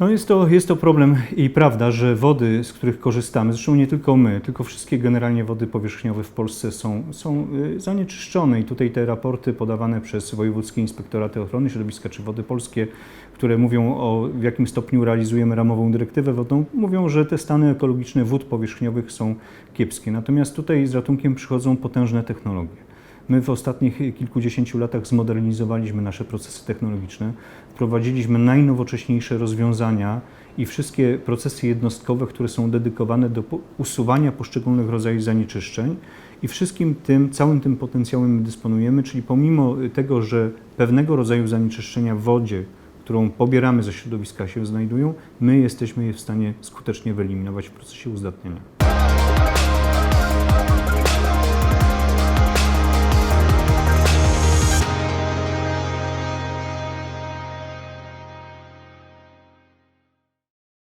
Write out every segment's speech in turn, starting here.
No jest to, jest to problem i prawda, że wody, z których korzystamy, zresztą nie tylko my, tylko wszystkie generalnie wody powierzchniowe w Polsce są, są y, zanieczyszczone i tutaj te raporty podawane przez Wojewódzkie Inspektoraty Ochrony Środowiska czy Wody Polskie, które mówią o w jakim stopniu realizujemy ramową dyrektywę wodną, mówią, że te stany ekologiczne wód powierzchniowych są kiepskie. Natomiast tutaj z ratunkiem przychodzą potężne technologie. My w ostatnich kilkudziesięciu latach zmodernizowaliśmy nasze procesy technologiczne, wprowadziliśmy najnowocześniejsze rozwiązania i wszystkie procesy jednostkowe, które są dedykowane do usuwania poszczególnych rodzajów zanieczyszczeń. I wszystkim tym, całym tym potencjałem my dysponujemy, czyli pomimo tego, że pewnego rodzaju zanieczyszczenia w wodzie, którą pobieramy ze środowiska się znajdują, my jesteśmy je w stanie skutecznie wyeliminować w procesie uzdatniania.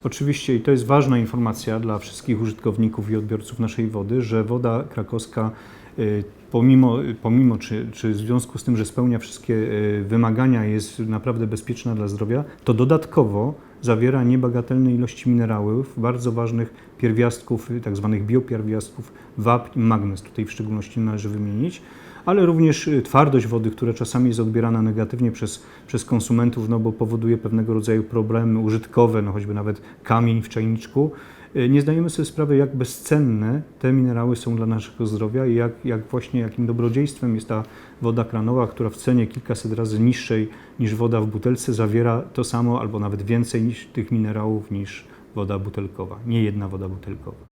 Oczywiście, i to jest ważna informacja dla wszystkich użytkowników i odbiorców naszej wody, że woda krakowska, y, pomimo, pomimo czy, czy w związku z tym, że spełnia wszystkie y, wymagania, jest naprawdę bezpieczna dla zdrowia, to dodatkowo zawiera niebagatelne ilości minerałów, bardzo ważnych pierwiastków, y, tak biopierwiastków, wapń magnez, tutaj w szczególności należy wymienić ale również y, twardość wody, która czasami jest odbierana negatywnie przez, przez konsumentów, no bo powoduje pewnego rodzaju problemy użytkowe, no choćby nawet kamień w czajniczku. Y, Nie zdajemy sobie sprawy, jak bezcenne te minerały są dla naszego zdrowia i jak, jak właśnie jakim dobrodziejstwem jest ta woda kranowa, która w cenie kilkaset razy niższej niż woda w butelce zawiera to samo albo nawet więcej niż tych minerałów niż woda butelkowa, nie jedna woda butelkowa.